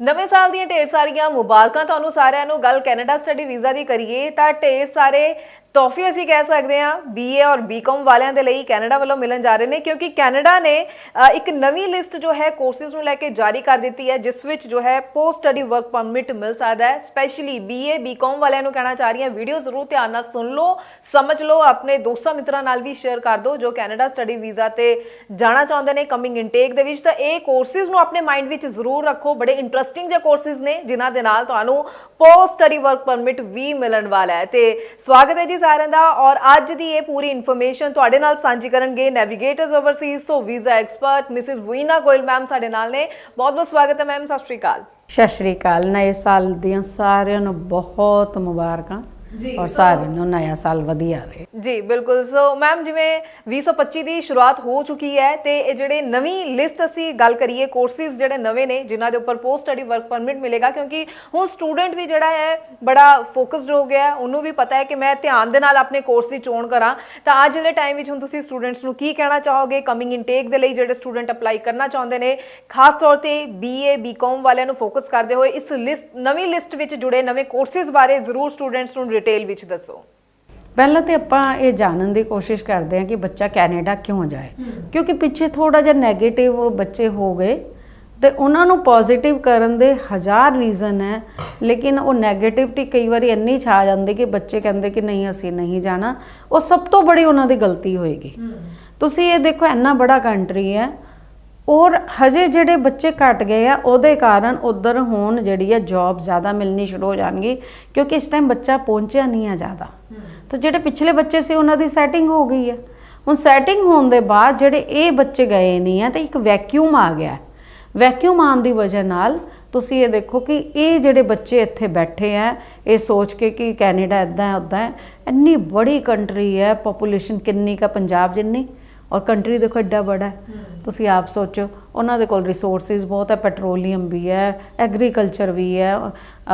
ਨਵੇਂ ਸਾਲ ਦੀਆਂ ਢੇਰ ਸਾਰੀਆਂ ਮੁਬਾਰਕਾਂ ਤੁਹਾਨੂੰ ਸਾਰਿਆਂ ਨੂੰ। ਗੱਲ ਕੈਨੇਡਾ ਸਟੱਡੀ ਵੀਜ਼ਾ ਦੀ ਕਰੀਏ ਤਾਂ ਢੇਰ ਸਾਰੇ ਤੋਹਫੇ ਅਸੀਂ ਕਹਿ ਸਕਦੇ ਹਾਂ ਬੀਏ ਔਰ ਬੀਕਾਮ ਵਾਲਿਆਂ ਦੇ ਲਈ ਕੈਨੇਡਾ ਵੱਲੋਂ ਮਿਲਣ ਜਾ ਰਹੇ ਨੇ, ਕਿਉਂਕਿ ਕੈਨੇਡਾ ਨੇ ਇੱਕ ਨਵੀਂ ਲਿਸਟ ਜੋ ਹੈ ਕੋਰਸਿਸ ਨੂੰ ਲੈ ਕੇ ਜਾਰੀ ਕਰ ਦਿੱਤੀ ਹੈ, ਜਿਸ ਵਿੱਚ ਜੋ ਹੈ ਪੋਸਟ ਸਟੱਡੀ ਵਰਕ ਪਰਮਿਟ ਮਿਲ ਸਕਦਾ ਹੈ ਸਪੈਸ਼ਲੀ ਬੀਏ ਬੀਕਾਮ ਵਾਲਿਆਂ ਨੂੰ ਕਹਿਣਾ ਚਾਹ ਰਹੀ ਹਾਂ। ਵੀਡੀਓ ਜ਼ਰੂਰ ਧਿਆਨ ਨਾਲ ਸੁਣ ਲਓ, ਸਮਝ ਲਓ, ਆਪਣੇ ਦੋਸਤਾਂ ਮਿੱਤਰਾਂ ਨਾਲ ਵੀ ਸ਼ੇਅਰ ਕਰ ਦਿਓ, ਜੋ ਕੈਨੇਡਾ ਸਟੱਡੀ ਵੀਜ਼ਾ ਤੇ ਜਾਣਾ ਚਾਹੁੰਦੇ ਨੇ ਕਮਿੰਗ ਇਨਟੇਕ ਦੇ ਵਿੱਚ, ਤਾਂ ਇਹ ਕੋਰਸਿਸ ਨੂੰ ਆਪਣੇ ਮਾਈਂਡ ਵਿੱਚ ਜ਼ਰੂਰ ਰੱਖੋ। ਬੜੇ ਇੰਟਰਸਟਿੰਗ ਜਿਹੇ ਕੋਰਸਿਸ ਨੇ, ਜਿਨ੍ਹਾਂ ਦੇ ਨਾਲ ਤੁਹਾਨੂੰ ਪੋਸਟ ਸਟੱਡੀ ਵਰਕ ਪਰਮਿਟ ਵੀ ਮਿਲਣ ਵਾਲਾ ਹੈ। ਤੇ ਸਵਾਗਤ ਹੈ ਜੀ ਸਾਰਿਆਂ ਦਾ ਔਰ ਅੱਜ ਦੀ ਇਹ ਪੂਰੀ ਇਨਫੋਰਮੇਸ਼ਨ ਤੁਹਾਡੇ ਨਾਲ ਸਾਂਝੀ ਕਰਨਗੇ ਨੈਵੀਗੇਟਰਸ ਓਵਰਸੀਜ਼ ਤੋਂ visa expert Mrs Veena Goyal ma'am ਸਾਡੇ ਨਾਲ ਨੇ। ਬਹੁਤ ਬਹੁਤ ਸਵਾਗਤ ਹੈ ਮੈਮ ਸਤਿ ਸ਼੍ਰੀ ਅਕਾਲ। ਸਤਿ ਸ਼੍ਰੀ ਅਕਾਲ। ਨਵੇਂ ਸਾਲ ਦੀਆਂ ਸਾਰਿਆਂ ਨੂੰ ਬਹੁਤ ਮੁਬਾਰਕਾਂ। ਔਰ ਸਾਰਿਆਂ ਨੂੰ ਨਵਾਂ ਸਾਲ ਵਧੀਆ ਰਹੇ। ਜੀ ਬਿਲਕੁਲ। ਸੋ ਮੈਮ ਜਿਵੇਂ 2025 ਦੀ ਸ਼ੁਰੂਆਤ ਹੋ ਚੁੱਕੀ ਹੈ ਤੇ ਇਹ ਜਿਹੜੇ ਨਵੀਂ ਲਿਸਟ ਅਸੀਂ ਗੱਲ ਕਰੀਏ ਕੋਰਸਿਸ ਜਿਹੜੇ ਨਵੇਂ ਨੇ ਜਿਨ੍ਹਾਂ ਦੇ ਉੱਪਰ ਪੋਸਟ ਸਟੱਡੀ ਵਰਕ ਪਰਮਿਟ ਮਿਲੇਗਾ ਕਿਉਂਕਿ ਹੁਣ ਸਟੂਡੈਂਟ ਵੀ ਜਿਹੜਾ ਹੈ ਬੜਾ ਫੋਕਸਡ ਹੋ ਗਿਆ। ਉਹਨੂੰ ਵੀ ਪਤਾ ਹੈ ਕਿ ਮੈਂ ਧਿਆਨ ਦੇ ਨਾਲ ਆਪਣੇ ਕੋਰਸ ਦੀ ਚੋਣ ਕਰਾਂ। ਤਾਂ ਅੱਜ ਦੇ ਟਾਈਮ ਵਿੱਚ ਹੁਣ ਤੁਸੀਂ ਸਟੂਡੈਂਟਸ ਨੂੰ ਕੀ ਕਹਿਣਾ ਚਾਹੋਗੇ? ਕਮਿੰਗ ਇਨਟੇਕ ਦੇ ਲਈ ਜਿਹੜੇ ਸਟੂਡੈਂਟ ਅਪਲਾਈ ਕਰਨਾ ਚਾਹੁੰਦੇ ਨੇ ਖਾਸ ਤੌਰ ਤੇ ਬੀਏ ਬੀਕਾਮ ਵਾਲਿਆਂ ਨੂੰ ਫੋਕਸ ਕਰਦੇ ਹੋਏ ਇਸ ਲਿਸਟ ਨਵੀਂ ਲਿਸਟ ਵਿੱਚ ਜੁੜੇ ਨਵੇਂ ਕੋਰਸਿਸ ਬਾਰੇ ਜ਼ਰੂਰ ਸਟੂਡੈਂਟਸ ਨੂੰ ਡਿਟੇਲ ਵਿੱਚ ਦੱਸੋ। ਪਹਿਲਾਂ ਤੇ ਆਪਾਂ ਇਹ ਜਾਣਨ ਦੀ ਕੋਸ਼ਿਸ਼ ਕਰਦੇ ਹਾਂ ਕਿ ਬੱਚਾ ਕੈਨੇਡਾ ਕਿਉਂ ਜਾਏ। ਕਿਉਂਕਿ ਪਿੱਛੇ ਥੋੜਾ ਜਿਹਾ 네ਗੇਟਿਵ ਬੱਚੇ ਹੋ ਗਏ ਤੇ ਉਹਨਾਂ ਨੂੰ ਪੋਜ਼ਿਟਿਵ ਕਰਨ ਦੇ ਹਜ਼ਾਰ ਰੀਜ਼ਨ ਹੈ ਲੇਕਿਨ ਉਹ 네ਗੇਟਿਵਿਟੀ ਕਈ ਵਾਰੀ ਇੰਨੀ ਛਾ ਜਾਂਦੀ ਕਿ ਬੱਚੇ ਕਹਿੰਦੇ ਕਿ ਨਹੀਂ ਅਸੀਂ ਨਹੀਂ ਜਾਣਾ। ਉਹ ਸਭ ਤੋਂ ਬੜੀ ਉਹਨਾਂ ਦੀ ਗਲਤੀ ਹੋਏਗੀ। ਤੁਸੀਂ ਇਹ ਦੇਖੋ ਇੰਨਾ ਬੜਾ ਕੰਟਰੀ ਹੈ ਔਰ ਹਜੇ ਜਿਹੜੇ ਬੱਚੇ ਘਟ ਗਏ ਆ, ਉਹਦੇ ਕਾਰਨ ਉਧਰ ਹੁਣ ਜਿਹੜੀ ਆ ਜੌਬ ਜ਼ਿਆਦਾ ਮਿਲਣੀ ਸ਼ੁਰੂ ਹੋ ਜਾਣਗੀ, ਕਿਉਂਕਿ ਇਸ ਟਾਈਮ ਬੱਚਾ ਪਹੁੰਚਿਆ ਨਹੀਂ ਆ ਜ਼ਿਆਦਾ। ਤਾਂ ਜਿਹੜੇ ਪਿਛਲੇ ਬੱਚੇ ਸੀ, ਉਹਨਾਂ ਦੀ ਸੈਟਿੰਗ ਹੋ ਗਈ ਆ। ਹੁਣ ਸੈਟਿੰਗ ਹੋਣ ਦੇ ਬਾਅਦ ਜਿਹੜੇ ਇਹ ਬੱਚੇ ਗਏ ਨਹੀਂ ਆ, ਤਾਂ ਇੱਕ ਵੈਕਿਊਮ ਆ ਗਿਆ। ਵੈਕਿਊਮ ਆਉਣ ਦੀ ਵਜ੍ਹਾ ਨਾਲ ਤੁਸੀਂ ਇਹ ਦੇਖੋ ਕਿ ਇਹ ਜਿਹੜੇ ਬੱਚੇ ਇੱਥੇ ਬੈਠੇ ਆ, ਇਹ ਸੋਚ ਕੇ ਕਿ ਕੈਨੇਡਾ ਇਦਾਂ ਹੈ ਉਦਾਂ ਹੈ, ਇੰਨੀ ਬੜੀ ਕੰਟਰੀ ਹੈ ਪੋਪੂਲੇਸ਼ਨ ਕਿੰਨੀ ਕਾ ਪੰਜਾਬ ਜਿੰਨੀ। ਔਰ ਕੰਟਰੀ ਦੇਖੋ ਐਡਾ ਬੜਾ ਤੁਸੀਂ ਆਪ ਸੋਚੋ ਉਹਨਾਂ ਦੇ ਕੋਲ ਰਿਸੋਰਸਿਸ ਬਹੁਤ ਹੈ ਪੈਟਰੋਲੀਅਮ ਵੀ ਹੈ ਐਗਰੀਕਲਚਰ ਵੀ ਹੈ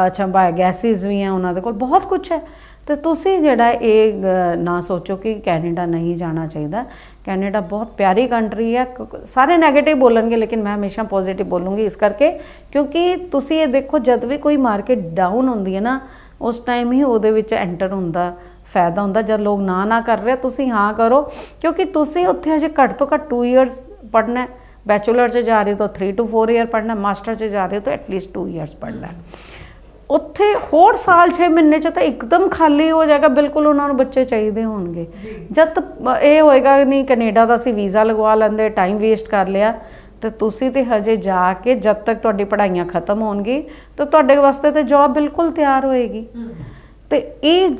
ਅੱਛਾ ਗੈਸਿਸ ਵੀ ਹੈ ਉਹਨਾਂ ਦੇ ਕੋਲ ਬਹੁਤ ਕੁਝ ਹੈ। ਤੇ ਤੁਸੀਂ ਜਿਹੜਾ ਇਹ ਨਾ ਸੋਚੋ ਕਿ ਕੈਨੇਡਾ ਨਹੀਂ ਜਾਣਾ ਚਾਹੀਦਾ। ਕੈਨੇਡਾ ਬਹੁਤ ਪਿਆਰੀ ਕੰਟਰੀ ਹੈ। ਸਾਰੇ 네ਗੇਟਿਵ ਬੋਲਣਗੇ ਲੇਕਿਨ ਮੈਂ ਹਮੇਸ਼ਾ ਪੋਜ਼ਿਟਿਵ ਬੋਲੂੰਗੀ ਇਸ ਕਰਕੇ ਕਿਉਂਕਿ ਤੁਸੀਂ ਇਹ ਦੇਖੋ ਜਦ ਵੀ ਕੋਈ ਮਾਰਕੀਟ ਡਾਊਨ ਹੁੰਦੀ ਹੈ ਨਾ ਉਸ ਟਾਈਮ ਹੀ ਉਹਦੇ ਵਿੱਚ ਐਂਟਰ ਹੁੰਦਾ। ਫਾਇਦਾ ਹੁੰਦਾ ਜਦ ਲੋਕ ਨਾ ਨਾ ਕਰ ਰਹੇ ਤੁਸੀਂ ਹਾਂ ਕਰੋ ਕਿਉਂਕਿ ਤੁਸੀਂ ਉੱਥੇ ਹਜੇ ਘੱਟ ਤੋਂ ਘੱਟ 2 ਇਅਰਸ ਪੜ੍ਹਨਾ ਹੈ। ਬੈਚਲਰ 'ਚ ਜਾ ਰਹੇ ਹੋ ਤਾਂ 3 ਟੂ 4 ਇਅਰ ਪੜ੍ਹਨਾ ਮਾਸਟਰ 'ਚ ਜਾ ਰਹੇ ਹੋ ਤਾਂ ਐਟਲੀਸਟ 2 ਇਅਰਸ ਪੜ੍ਹਨਾ ਹੈ। ਉੱਥੇ ਹੋਰ ਸਾਲ 6 ਮਹੀਨੇ 'ਚ ਤਾਂ ਇੱਕਦਮ ਖਾਲੀ ਹੋ ਜਾਏਗਾ ਬਿਲਕੁਲ ਉਹਨਾਂ ਨੂੰ ਬੱਚੇ ਚਾਹੀਦੇ ਹੋਣਗੇ। ਜਦ ਇਹ ਹੋਏਗਾ ਨਹੀਂ ਕੈਨੇਡਾ ਦਾ ਅਸੀਂ ਵੀਜ਼ਾ ਲਗਵਾ ਲੈਂਦੇ ਟਾਈਮ ਵੇਸਟ ਕਰ ਲਿਆ ਤੇ ਤੁਸੀਂ ਤੇ ਹਜੇ ਜਾ ਕੇ ਜਦ ਤੱਕ ਤੁਹਾਡੀ ਪੜ੍ਹਾਈਆਂ ਖਤਮ ਹੋਣਗੀ ਤਾਂ ਤੁਹਾਡੇ ਵਾਸਤੇ ਤੇ ਜੌਬ ਬਿਲਕੁਲ ਤਿਆਰ ਹੋਏਗੀ। ਤੇ ਇਹ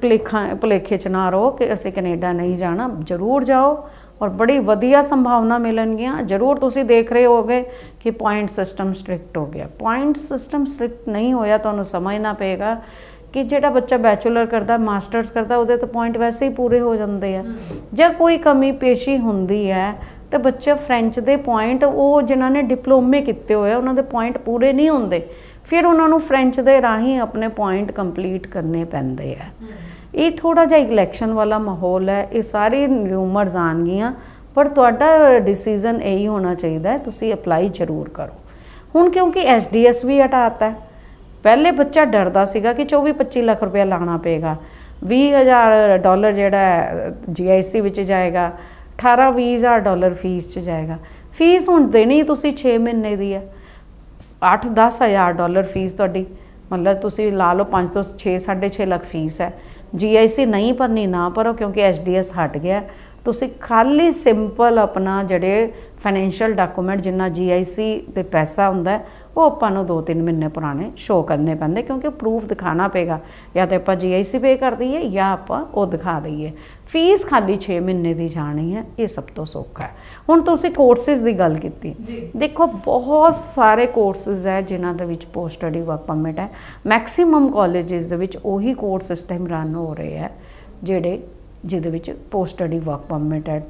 ਭੁਲੇਖਾ ਭੁਲੇਖੇ ਚ ਨਾ ਰਹੋ ਕਿ ਅਸੀਂ ਕੈਨੇਡਾ ਨਹੀਂ ਜਾਣਾ ਜ਼ਰੂਰ ਜਾਓ ਔਰ ਬੜੀ ਵਧੀਆ ਸੰਭਾਵਨਾ ਮਿਲਣਗੀਆਂ। ਜ਼ਰੂਰ ਤੁਸੀਂ ਦੇਖ ਰਹੇ ਹੋਗੇ ਕਿ ਪੁਆਇੰਟ ਸਿਸਟਮ ਸਟ੍ਰਿਕਟ ਹੋ ਗਿਆ। ਪੁਆਇੰਟ ਸਿਸਟਮ ਸਟ੍ਰਿਕਟ ਨਹੀਂ ਹੋਇਆ ਤੁਹਾਨੂੰ ਸਮਝਣਾ ਪਏਗਾ ਕਿ ਜਿਹੜਾ ਬੱਚਾ ਬੈਚਲਰ ਕਰਦਾ ਮਾਸਟਰਸ ਕਰਦਾ ਉਹਦੇ ਤਾਂ ਪੁਆਇੰਟ ਵੈਸੇ ਹੀ ਪੂਰੇ ਹੋ ਜਾਂਦੇ ਆ। ਜਾਂ ਕੋਈ ਕਮੀ ਪੇਸ਼ੀ ਹੁੰਦੀ ਹੈ ਤੇ ਬੱਚਾ ਫ੍ਰੈਂਚ ਦੇ ਪੁਆਇੰਟ ਉਹ ਜਿਨ੍ਹਾਂ ਨੇ ਡਿਪਲੋਮੇ ਕੀਤੇ ਹੋਏ ਆ ਉਹਨਾਂ ਦੇ ਪੁਆਇੰਟ ਪੂਰੇ ਨਹੀਂ ਹੁੰਦੇ। ਫਿਰ ਉਹਨਾਂ ਨੂੰ ਫ੍ਰੈਂਚ ਦੇ ਰਾਹੀਂ ਆਪਣੇ ਪੁਆਇੰਟ ਕੰਪਲੀਟ ਕਰਨੇ ਪੈਂਦੇ ਆ। ਇਹ ਥੋੜਾ ਜਿਹਾ ਇਲੈਕਸ਼ਨ ਵਾਲਾ ਮਾਹੌਲ ਹੈ, ਇਹ ਸਾਰੇ ਰਿਊਮਰਸ ਆਣਗੀਆਂ ਪਰ ਤੁਹਾਡਾ ਡਿਸੀਜਨ ਇਹੀ ਹੋਣਾ ਚਾਹੀਦਾ ਹੈ, ਤੁਸੀਂ ਅਪਲਾਈ ਜ਼ਰੂਰ ਕਰੋ। ਹੁਣ ਕਿਉਂਕਿ ਐਸਡੀਐਸ ਵੀ ਹਟਾਤਾ ਹੈ, ਪਹਿਲੇ ਬੱਚਾ ਡਰਦਾ ਸੀਗਾ ਕਿ 24 25 ਲੱਖ ਰੁਪਏ ਲਾਣਾ ਪਏਗਾ 20000 ਡਾਲਰ ਜਿਹੜਾ ਜੀਆਈਸੀ ਵਿੱਚ ਜਾਏਗਾ 18 20000 ਡਾਲਰ ਫੀਸ ਚ ਜਾਏਗਾ। ਫੀਸ ਹੁਣ ਦੇਣੀ ਤੁਸੀਂ 6 ਮਹੀਨੇ ਦੀ ਹੈ। 8-10 ਹਜ਼ਾਰ ਡਾਲਰ ਫੀਸ ਤੁਹਾਡੀ। ਮਤਲਬ ਤੁਸੀਂ ਲਾ ਲਓ 5 ਤੋਂ 6 6.5 ਲੱਖ ਫੀਸ ਹੈ। ਜੀਆਈਸੀ ਨਹੀਂ ਭਰਨੀ ਨਾ ਭਰੋ ਕਿਉਂਕਿ ਐਸਡੀਐਸ ਹਟ ਗਿਆ। ਤੁਸੀਂ ਖਾਲੀ ਸਿੰਪਲ ਆਪਣਾ ਜਿਹੜੇ ਫਾਈਨੈਂਸ਼ੀਅਲ ਡਾਕੂਮੈਂਟ ਜਿੰਨਾ ਜੀਆਈਸੀ ਤੇ ਪੈਸਾ ਹੁੰਦਾ ਉਹ ਆਪਾਂ ਨੂੰ 2-3 ਮਹੀਨੇ ਪੁਰਾਣੇ ਸ਼ੋ ਕਰਨੇ ਪੈਂਦੇ ਕਿਉਂਕਿ ਪ੍ਰੂਫ ਦਿਖਾਣਾ ਪਏਗਾ। ਜਾਂ ਤੇ ਆਪਾਂ ਜੀਆਈਸੀ ਪੇ ਕਰ ਦਈਏ ਜਾਂ ਆਪਾਂ ਉਹ ਦਿਖਾ ਦਈਏ। ਫੀਸ ਖਾਲੀ 6 ਮਹੀਨੇ ਦੀ ਜਾਣੀ ਹੈ ਇਹ ਸਭ ਤੋਂ ਸੌਖਾ ਹੈ। ਹੁਣ ਤੁਸੀਂ ਕੋਰਸਿਸ ਦੀ ਗੱਲ ਕੀਤੀ। ਦੇਖੋ ਬਹੁਤ ਸਾਰੇ ਕੋਰਸਿਸ ਹੈ ਜਿਨ੍ਹਾਂ ਦੇ ਵਿੱਚ ਪੋਸਟ ਸਟੱਡੀ ਵਰਕ ਪਰਮਿਟ ਹੈ। ਮੈਕਸਿਮਮ ਕਾਲਜਸ ਦੇ ਵਿੱਚ ਉਹੀ ਕੋਰਸ ਸਿਸਟਮ ਰਨ ਹੋ ਰਹੇ ਹੈ ਜਿਹੜੇ ਜਿਹਦੇ ਵਿੱਚ ਪੋਸਟ ਸਟੱਡੀ ਵਰਕ ਪਰਮਿਟ ਹੈ।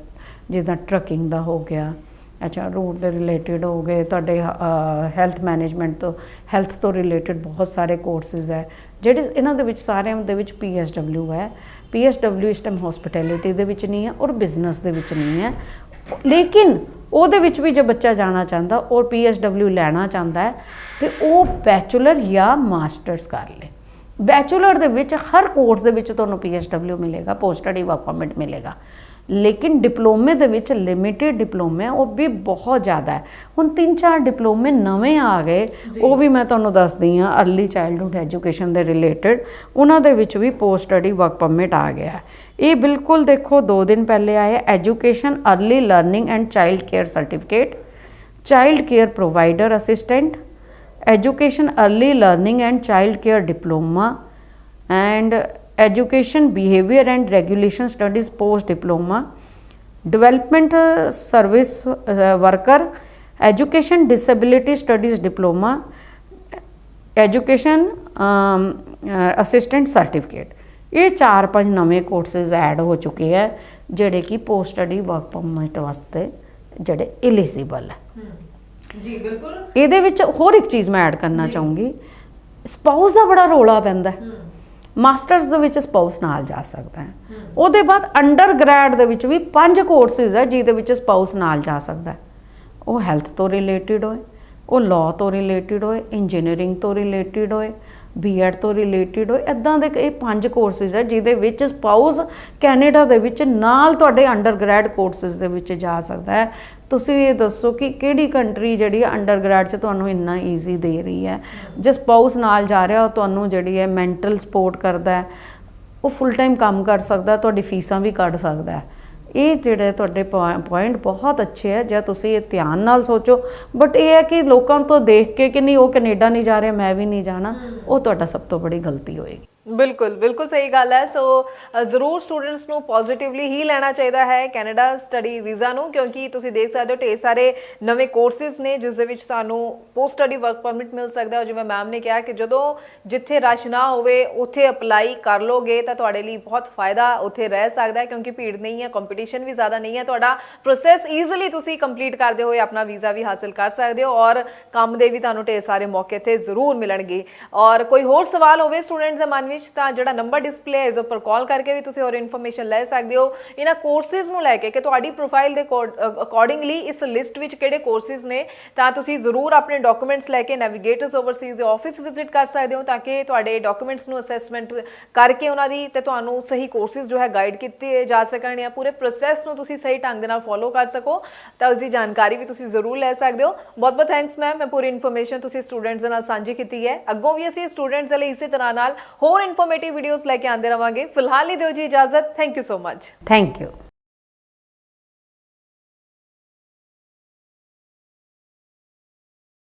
ਜਿੱਦਾਂ ਟਰੱਕਿੰਗ ਦਾ ਹੋ ਗਿਆ ਅੱਛਾ ਰੂਟ ਦੇ ਰਿਲੇਟਡ ਹੋ ਗਏ, ਤੁਹਾਡੇ ਹੈਲਥ ਮੈਨੇਜਮੈਂਟ ਤੋਂ ਹੈਲਥ ਤੋਂ ਰਿਲੇਟਡ ਬਹੁਤ ਸਾਰੇ ਕੋਰਸਿਸ ਹੈ, ਜਿਹੜੇ ਇਹਨਾਂ ਦੇ ਵਿੱਚ ਸਾਰਿਆਂ ਦੇ ਵਿੱਚ ਪੀਐਸਡਬਲਿਊ ਹੈ। ਪੀਐਸਡਬਲਿਊ ਇਸ ਟਾਈਮ ਹਸਪਿਟੈਲਿਟੀ ਦੇ ਵਿੱਚ ਨਹੀਂ ਹੈ ਔਰ ਬਿਜ਼ਨਸ ਦੇ ਵਿੱਚ ਨਹੀਂ ਹੈ। ਲੇਕਿਨ ਉਹਦੇ ਵਿੱਚ ਵੀ ਜੇ ਬੱਚਾ ਜਾਣਾ ਚਾਹੁੰਦਾ ਔਰ ਪੀਐਸਡਬਲਿਊ ਲੈਣਾ ਚਾਹੁੰਦਾ ਹੈ, ਤੇ ਉਹ ਬੈਚਲਰ ਜਾਂ ਮਾਸਟਰਸ ਕਰ ਲੇ। ਬੈਚਲਰ ਦੇ ਵਿੱਚ ਹਰ ਕੋਰਸ ਦੇ ਵਿੱਚ ਤੁਹਾਨੂੰ PSW ਮਿਲੇਗਾ ਪੋਸਟ ਸਟੱਡੀ ਵਰਕ ਪਰਮਿਟ ਮਿਲੇਗਾ। ਲੇਕਿਨ ਡਿਪਲੋਮੇ ਦੇ ਵਿੱਚ ਲਿਮਿਟਿਡ ਡਿਪਲੋਮੇ ਉਹ ਵੀ ਬਹੁਤ ਜ਼ਿਆਦਾ ਹੈ। ਹੁਣ ਤਿੰਨ ਚਾਰ ਡਿਪਲੋਮੇ ਨਵੇਂ ਆ ਗਏ ਉਹ ਵੀ ਮੈਂ ਤੁਹਾਨੂੰ ਦੱਸਦੀ ਹਾਂ ਅਰਲੀ ਚਾਈਲਡਹੂਡ ਐਜੂਕੇਸ਼ਨ ਦੇ ਰਿਲੇਟਡ ਉਹਨਾਂ ਦੇ ਵਿੱਚ ਵੀ ਪੋਸਟ ਸਟੱਡੀ ਵਰਕ ਪਰਮਿਟ ਆ ਗਿਆ ਇਹ ਬਿਲਕੁਲ ਦੇਖੋ ਦੋ ਦਿਨ ਪਹਿਲੇ ਆਇਆ education early learning and child care certificate child care provider assistant education early learning and child care diploma and education behavior and regulation studies post diploma development uh, service uh, worker education disability studies diploma education assistant certificate ਇਹ ਚਾਰ ਪੰਜ ਨਵੇਂ courses add ਹੋ ਚੁੱਕੇ ਹੈ ਜਿਹੜੇ ਕਿ post study work permit ਵਾਸਤੇ ਜਿਹੜੇ ਐਲੀਜੀਬਲ ਹੈ ਜੀ ਬਿਲਕੁਲ ਇਹਦੇ ਵਿੱਚ ਹੋਰ ਇੱਕ ਚੀਜ਼ ਮੈਂ ਐਡ ਕਰਨਾ ਚਾਹੂੰਗੀ ਸਪਾਊਸ ਦਾ ਬੜਾ ਰੋਲਾ ਪੈਂਦਾ ਹੈ ਮਾਸਟਰਸ ਦੇ ਵਿੱਚ ਸਪਾਊਸ ਨਾਲ ਜਾ ਸਕਦਾ ਹੈ। ਉਹਦੇ ਬਾਅਦ ਅੰਡਰਗ੍ਰੈਡ ਦੇ ਵਿੱਚ ਵੀ ਪੰਜ ਕੋਰਸਿਸ ਹੈ ਜਿਹਦੇ ਵਿੱਚ ਸਪਾਊਸ ਨਾਲ ਜਾ ਸਕਦਾ ਹੈ। ਉਹ ਹੈਲਥ ਤੋਂ ਰਿਲੇਟਡ ਹੋਏ, ਉਹ ਲਾਅ ਤੋਂ ਰਿਲੇਟਡ ਹੋਏ ਇੰਜੀਨੀਅਰਿੰਗ ਤੋਂ ਰਿਲੇਟਡ ਹੋਏ ਬੀਐਡ ਤੋਂ ਰਿਲੇਟਡ ਹੋਏ ਇਦਾਂ ਦੇ ਇਹ ਪੰਜ ਕੋਰਸਿਸ ਹੈ ਜਿਹਦੇ ਵਿੱਚ ਸਪਾਊਸ ਕੈਨੇਡਾ ਦੇ ਵਿੱਚ ਨਾਲ ਤੁਹਾਡੇ ਅੰਡਰਗ੍ਰੈਡ ਕੋਰਸਿਸ ਦੇ ਵਿੱਚ ਜਾ ਸਕਦਾ ਹੈ। ਤੁਸੀਂ ਇਹ ਦੱਸੋ ਕਿ ਕਿਹੜੀ ਕੰਟਰੀ ਜਿਹੜੀ ਹੈ ਅੰਡਰ 'ਚ ਤੁਹਾਨੂੰ ਇੰਨਾ ਈਜ਼ੀ ਦੇ ਰਹੀ ਹੈ? ਜਿਸ ਸਪਾਊਸ ਨਾਲ ਜਾ ਰਿਹਾ, ਉਹ ਤੁਹਾਨੂੰ ਜਿਹੜੀ ਹੈ ਮੈਂਟਲ ਸਪੋਰਟ ਕਰਦਾ ਹੈ, ਉਹ ਫੁੱਲ ਟਾਈਮ ਕੰਮ ਕਰ ਸਕਦਾ, ਤੁਹਾਡੀ ਫੀਸਾਂ ਵੀ ਕੱਢ ਸਕਦਾ ਹੈ। ਇਹ ਜਿਹੜੇ ਤੁਹਾਡੇ ਪੁਆਇੰਟ ਬਹੁਤ ਅੱਛੇ ਹੈ, ਜੇ ਤੁਸੀਂ ਇਹ ਧਿਆਨ ਨਾਲ ਸੋਚੋ। ਬਟ ਇਹ ਹੈ ਕਿ ਲੋਕਾਂ ਤੋਂ ਦੇਖ ਕੇ ਕਿ ਨਹੀਂ, ਉਹ ਕੈਨੇਡਾ ਨਹੀਂ ਜਾ ਰਿਹਾ, ਮੈਂ ਵੀ ਨਹੀਂ ਜਾਣਾ, ਉਹ ਤੁਹਾਡਾ ਸਭ ਤੋਂ ਬੜੀ ਗਲਤੀ ਹੋਏਗੀ। ਬਿਲਕੁਲ ਬਿਲਕੁਲ ਸਹੀ ਗੱਲ ਹੈ। ਸੋ ਜ਼ਰੂਰ ਸਟੂਡੈਂਟਸ ਨੂੰ ਪੋਜ਼ਿਟਿਵਲੀ ਹੀ ਲੈਣਾ ਚਾਹੀਦਾ ਹੈ ਕੈਨੇਡਾ ਸਟੱਡੀ ਵੀਜ਼ਾ ਨੂੰ, ਕਿਉਂਕਿ ਤੁਸੀਂ ਦੇਖ ਸਕਦੇ ਹੋ ਢੇਰ ਸਾਰੇ ਨਵੇਂ ਕੋਰਸਿਸ ਨੇ, ਜਿਸ ਦੇ ਵਿੱਚ ਤੁਹਾਨੂੰ ਪੋਸਟ ਸਟੱਡੀ ਵਰਕ ਪਰਮਿਟ ਮਿਲ ਸਕਦਾ ਹੈ। ਜਿਵੇਂ ਮੈਮ ਨੇ ਕਿਹਾ ਕਿ ਜਦੋਂ ਜਿੱਥੇ ਰਸ਼ ਨਾ ਹੋਵੇ, ਉੱਥੇ ਅਪਲਾਈ ਕਰ ਲੋਗੇ ਤਾਂ ਤੁਹਾਡੇ ਲਈ ਬਹੁਤ ਫਾਇਦਾ ਉੱਥੇ ਰਹਿ ਸਕਦਾ ਹੈ, ਕਿਉਂਕਿ ਭੀੜ ਨਹੀਂ ਹੈ ਕੰਪੀਟੀਸ਼ਨ ਵੀ ਜ਼ਿਆਦਾ ਨਹੀਂ ਹੈ। ਤੁਹਾਡਾ ਪ੍ਰੋਸੈਸ ਈਜ਼ੀਲੀ ਤੁਸੀਂ ਕੰਪਲੀਟ ਕਰਦੇ ਹੋਏ ਆਪਣਾ ਵੀਜ਼ਾ ਵੀ ਹਾਸਲ ਕਰ ਸਕਦੇ ਹੋ ਔਰ ਕੰਮ ਦੇ ਵੀ ਤੁਹਾਨੂੰ ਢੇਰ ਸਾਰੇ ਮੌਕੇ ਇੱਥੇ ਜ਼ਰੂਰ ਮਿਲਣਗੇ। ਔਰ ਕੋਈ ਹੋਰ ਸਵਾਲ ਹੋਵੇ ਸਟੂਡੈਂਟਸ ਦੇ ਮਨ ਵਿੱਚ ਤਾਂ ਜਿਹੜਾ ਨੰਬਰ ਡਿਸਪਲੇ ਹੈ, ਇਸ ਉੱਪਰ ਕਾਲ ਕਰਕੇ ਵੀ ਤੁਸੀਂ ਹੋਰ ਇਨਫੋਰਮੇਸ਼ਨ ਲੈ ਸਕਦੇ ਹੋ। ਇਹਨਾਂ ਕੋਰਸਿਸ ਨੂੰ ਲੈ ਕੇ ਕਿ ਤੁਹਾਡੀ ਪ੍ਰੋਫਾਈਲ ਦੇ ਅਕੋਰਡਿੰਗਲੀ ਇਸ ਲਿਸਟ ਵਿੱਚ ਕਿਹੜੇ ਕੋਰਸਿਸ ਨੇ, ਤਾਂ ਤੁਸੀਂ ਜ਼ਰੂਰ ਆਪਣੇ ਡਾਕੂਮੈਂਟਸ ਲੈ ਕੇ ਨੈਵੀਗੇਟਰਸ ਓਵਰਸੀਜ਼ ਦੇ ਆਫਿਸ ਵਿਜ਼ਿਟ ਕਰ ਸਕਦੇ ਹੋ, ਤਾਂ ਕਿ ਤੁਹਾਡੇ ਡਾਕੂਮੈਂਟਸ ਨੂੰ ਅਸੈਸਮੈਂਟ ਕਰਕੇ ਉਹਨਾਂ ਦੀ ਤੇ ਤੁਹਾਨੂੰ ਸਹੀ ਕੋਰਸਿਸ ਜੋ ਹੈ ਗਾਈਡ ਕੀਤੇ ਜਾ ਸਕਣ ਜਾਂ ਪੂਰੇ ਪ੍ਰੋਸੈਸ ਨੂੰ ਤੁਸੀਂ ਸਹੀ ਢੰਗ ਦੇ ਨਾਲ ਫੋਲੋ ਕਰ ਸਕੋ, ਤਾਂ ਉਸ ਦੀ ਜਾਣਕਾਰੀ ਵੀ ਤੁਸੀਂ ਜ਼ਰੂਰ ਲੈ ਸਕਦੇ ਹੋ। ਬਹੁਤ ਬਹੁਤ ਥੈਂਕਸ ਮੈਮ ਮੈਂ ਪੂਰੀ ਇਨਫੋਰਮੇਸ਼ਨ ਤੁਸੀਂ ਸਟੂਡੈਂਟਸ ਦੇ ਨਾਲ ਸਾਂਝੀ ਕੀਤੀ ਹੈ। ਅੱਗੋਂ ਵੀ ਅਸੀਂ ਸਟੂਡੈਂਟਸ ਲਈ ਇਸੇ ਤਰ੍ਹਾਂ ਨਾਲ ਹੋਰ ਇਨਫੋਰਮੇਟਿਵ ਵੀਡੀਓਜ਼ ਲੈ ਕੇ ਆਉਂਦੇ ਰਵਾਂਗੇ। ਫਿਲਹਾਲ ਹੀ ਦਿਓ ਜੀ ਇਜਾਜ਼ਤ। Thank you so much thank you